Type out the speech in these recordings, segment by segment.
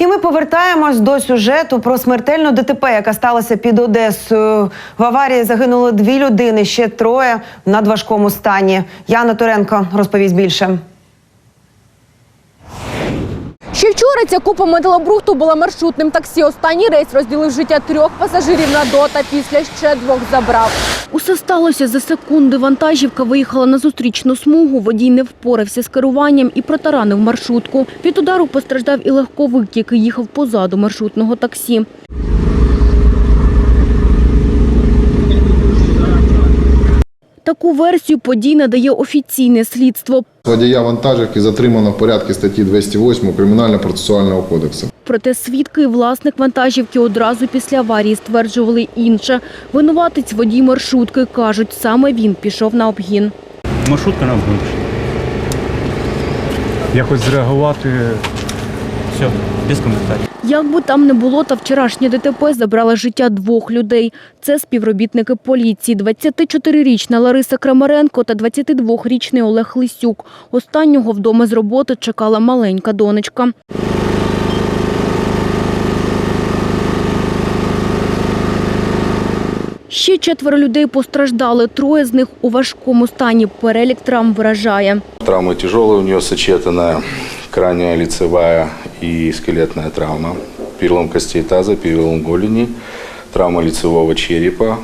І ми повертаємось до сюжету про смертельну ДТП, яка сталася під Одесою. В аварії загинуло дві людини, ще троє в надважкому стані. Яна Туренко розповість більше. Ще вчора ця купа металобрухту була маршрутним таксі. Останній рейс розділив життя трьох пасажирів на до та після ще двох забрав. Усе сталося за секунди. Вантажівка виїхала на зустрічну смугу. Водій не впорався з керуванням і протаранив маршрутку. Від удару постраждав і легковик, який їхав позаду маршрутного таксі. Таку версію подій надає офіційне слідство. Водія вантажівки затримано в порядку статті 208 Кримінально-процесуального кодексу. Проте свідки і власник вантажівки одразу після аварії стверджували інше. Винуватець водій маршрутки кажуть, саме він пішов на обгін. Маршрутка нам вийшла. Якось зреагувати. Все, без коментарів. Як би там не було, та вчорашнє ДТП забрала життя двох людей. Це співробітники поліції. 24-річна Лариса Крамаренко та 22-річний Олег Лисюк. Останнього вдома з роботи чекала маленька донечка. Ще четверо людей постраждали. Троє з них у важкому стані. Перелік травм вражає. Травмы тяжелые, у нее сочетанная крайняя лицевая и скелетная травма. Перелом костей таза, перелом голени, травма лицевого черепа,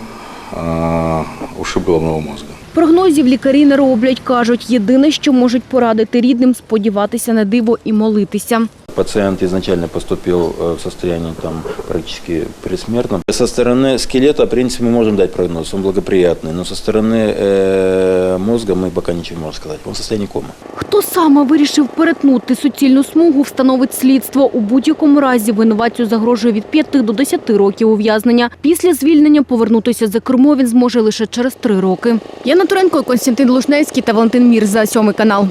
ушиб головного мозга. Прогнозів лікарі не роблять. Кажуть, єдине, що можуть порадити рідним, сподіватися на диво і молитися Пациент изначально поступил э, в состоянии там, практически предсмертном. Со стороны скелета, в принципе, мы можем дать прогноз, он благоприятный, но со стороны э, мозга мы пока ничего не можем сказать. Он в состоянии комы. Хто саме вирішив перетнути суцільну смугу, встановить слідство. У будь-якому разі винуватцю загрожує від 5 до 10 років ув'язнення. Після звільнення повернутися за кермо він зможе лише через 3 роки. Яна Туренко, Константин Лушнецький та Валентин Мір за сьомий канал.